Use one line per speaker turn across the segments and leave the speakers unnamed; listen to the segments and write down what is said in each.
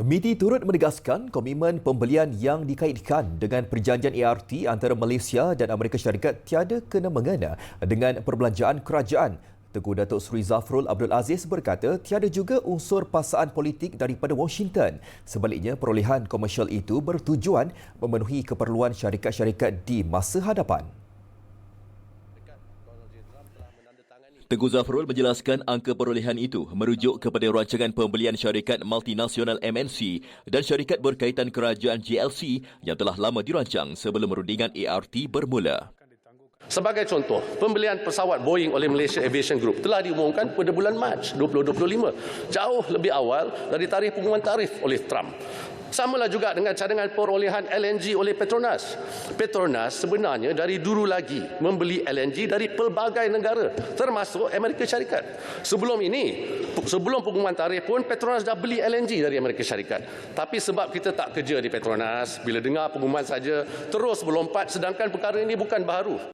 MIDI turut menegaskan komitmen pembelian yang dikaitkan dengan perjanjian ART antara Malaysia dan Amerika Syarikat tiada kena-mengena dengan perbelanjaan kerajaan. Tengku Datuk Seri Zafrul Abdul Aziz berkata tiada juga unsur pasaan politik daripada Washington. Sebaliknya, perolehan komersial itu bertujuan memenuhi keperluan syarikat-syarikat di masa hadapan.
Tengku Zafrul menjelaskan angka perolehan itu merujuk kepada rancangan pembelian syarikat multinasional MNC dan syarikat berkaitan kerajaan GLC yang telah lama dirancang sebelum rundingan ART bermula.
Sebagai contoh, pembelian pesawat Boeing oleh Malaysia Aviation Group telah diumumkan pada bulan Mac 2025, jauh lebih awal dari tarikh pengumuman tarif oleh Trump. Samalah juga dengan cadangan perolehan LNG oleh Petronas. Petronas sebenarnya dari dulu lagi membeli LNG dari pelbagai negara termasuk Amerika Syarikat. Sebelum ini, sebelum pengumuman tarikh pun Petronas dah beli LNG dari Amerika Syarikat. Tapi sebab kita tak kerja di Petronas, bila dengar pengumuman saja terus melompat sedangkan perkara ini bukan baru.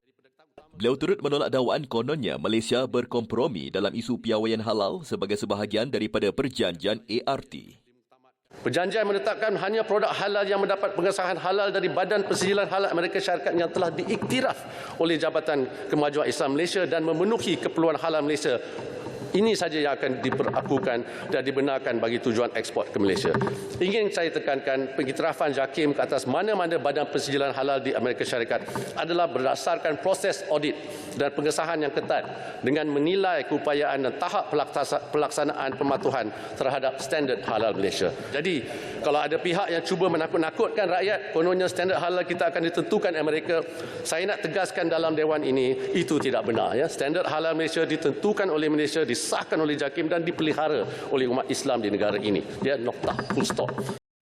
Beliau turut menolak dakwaan kononnya Malaysia berkompromi dalam isu piawaian halal sebagai sebahagian daripada perjanjian ART.
Perjanjian menetapkan hanya produk halal yang mendapat pengesahan halal dari Badan Persijilan Halal Amerika Syarikat yang telah diiktiraf oleh Jabatan Kemajuan Islam Malaysia dan memenuhi keperluan halal Malaysia ini saja yang akan diperlakukan dan dibenarkan bagi tujuan ekspor ke Malaysia. Ingin saya tekankan pengiktirafan JAKIM ke atas mana-mana badan persijilan halal di Amerika Syarikat adalah berdasarkan proses audit dan pengesahan yang ketat dengan menilai keupayaan dan tahap pelaksanaan pematuhan terhadap standard halal Malaysia. Jadi, kalau ada pihak yang cuba menakut-nakutkan rakyat, kononnya standard halal kita akan ditentukan Amerika, saya nak tegaskan dalam dewan ini, itu tidak benar. Ya. Standard halal Malaysia ditentukan oleh Malaysia di disahkan oleh JAKIM dan dipelihara oleh umat Islam di negara ini. Dia noktah full stop.